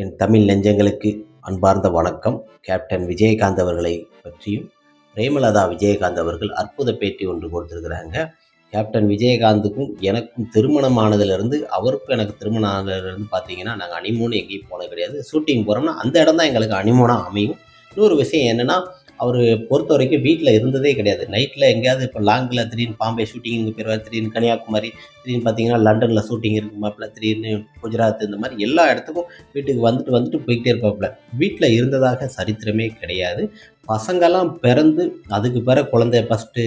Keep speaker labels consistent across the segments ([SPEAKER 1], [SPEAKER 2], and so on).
[SPEAKER 1] என் தமிழ் நெஞ்சங்களுக்கு அன்பார்ந்த வணக்கம். கேப்டன் விஜயகாந்த் அவர்களை பற்றியும் பிரேமலதா விஜயகாந்த் அவர்கள் அற்புத பேட்டி ஒன்று கொடுத்துருக்குறாங்க. கேப்டன் விஜயகாந்துக்கும் எனக்கும் திருமணம் ஆனதுலேருந்து அவருக்கும் எனக்கு திருமணம் ஆனதுலேருந்து பார்த்தீங்கன்னா நாங்கள் அனிமூன் எங்கேயும் போனது கிடையாது. ஷூட்டிங் போகிறோம்னா அந்த இடம் தான் எங்களுக்கு அனிமூனாக அமையும். இன்னொரு விஷயம் என்னென்னா அவர் பொறுத்த வரைக்கும் வீட்டில் இருந்ததே கிடையாது. நைட்டில் எங்கேயாவது இப்போ லாங்கில் திடீர்னு பாம்பே ஷூட்டிங்கு போயிடுவார் திடீர்னு கன்னியாகுமரி திடீர்னு பார்த்தீங்கன்னா லண்டனில் ஷூட்டிங் இருக்குமாப்பில் திடீர்னு குஜராத் இந்த மாதிரி எல்லா இடத்துக்கும் வீட்டுக்கு வந்துட்டு வந்துட்டு போய்கிட்டே இருப்பாப்புல வீட்டில் இருந்ததாக சரித்திரமே கிடையாது. பசங்கள்லாம் பிறந்து அதுக்கு பிற குழந்தை ஃபஸ்ட்டு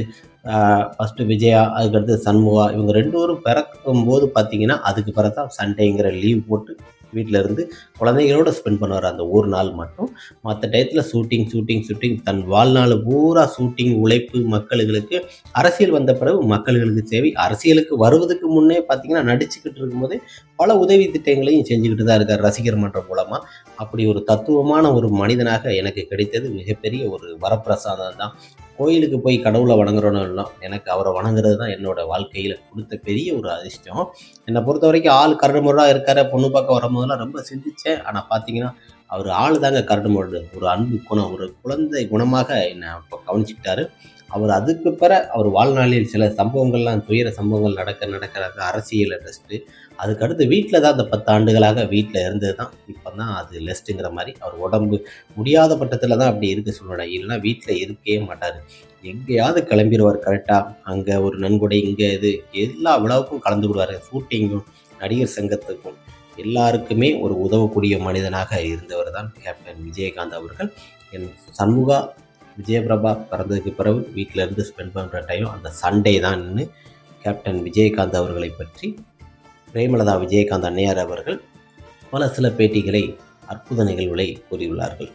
[SPEAKER 1] ஃபஸ்ட்டு விஜயா அதுக்கடுத்து சண்முகா இவங்க ரெண்டு பேரும் பிறக்கும் போது பார்த்தீங்கன்னா அதுக்கு பிறகு தான் சண்டேங்கிற லீவ் போட்டு வீட்டில் இருந்து குழந்தைகளோடு ஸ்பெண்ட் பண்ணுவார் அந்த ஒரு நாள் மட்டும். மற்ற டயத்தில் ஷூட்டிங் ஷூட்டிங் ஷூட்டிங் தன் வாழ்நாள் பூரா ஷூட்டிங் உழைப்பு மக்களுக்கு அரசியல் வந்த பிறகு மக்களுக்கு சேவை அரசியலுக்கு வருவதுக்கு முன்னே பார்த்தீங்கன்னா நடிச்சுக்கிட்டு இருக்கும்போது பல உதவி திட்டங்களையும் செஞ்சுக்கிட்டு தான் இருக்கார் ரசிகர் மன்றம் மூலமாக அப்படி ஒரு தத்துவமான ஒரு மனிதனாக எனக்கு கிடைத்தது மிகப்பெரிய ஒரு வரப்பிரசாதம் தான் கோயிலுக்கு போய் கடவுளை வணங்குறோன்னு எனக்கு அவரை வணங்குறது தான் என்னோடய வாழ்க்கையில் கொடுத்த பெரிய ஒரு அதிர்ஷ்டம். என்னை பொறுத்த வரைக்கும் ஆள் கரடுமுரடாக இருக்கார் பொண்ணு பார்க்க வரும்போதெல்லாம் ரொம்ப சிந்தித்தேன் ஆனால் பார்த்தீங்கன்னா அவர் ஆள் தாங்க கரடுமுரடு ஒரு அன்பு குணம் ஒரு குழந்தை குணமாக என்னை இப்போ கவனிச்சுக்கிட்டாரு. அவர் அதுக்கு பிற அவர் வாழ்நாளில் சில சம்பவங்கள்லாம் துயர சம்பவங்கள் நடக்க நடக்கிறாங்க அரசியல் டெஸ்ட்டு அதுக்கடுத்து வீட்டில் தான் அந்த பத்து ஆண்டுகளாக வீட்டில் இருந்தது தான் இப்போ தான் அது லெஸ்ட்டுங்கிற மாதிரி அவர் உடம்பு முடியாத பட்டத்தில் தான் அப்படி இருக்க சொல்லணும் இல்லைன்னா வீட்டில் இருக்கவே மாட்டார். எங்கேயாவது கிளம்பிடுவார் கரெக்டாக அங்கே ஒரு நன்கொடை இங்கே இது. எல்லா விழாவுக்கும் கலந்து கொடுவார் ஷூட்டிங்கும் நடிகர் சங்கத்துக்கும் எல்லாருக்குமே ஒரு உதவக்கூடிய மனிதனாக இருந்தவர் தான் கேப்டன் விஜயகாந்த் அவர்கள். என் சண்முகா விஜயபிரபா பிறந்ததுக்கு பிறகு வீட்டில் இருந்து ஸ்பெண்ட் பண்ணுற டைம் அந்த சண்டே தான் கேப்டன் விஜயகாந்த் அவர்களை பற்றி பிரேமலதா விஜயகாந்த் அன்னையார் அவர்கள் பல சில பேட்டிகளை அற்புத நிகழ்வுகளை கூறியுள்ளார்கள்.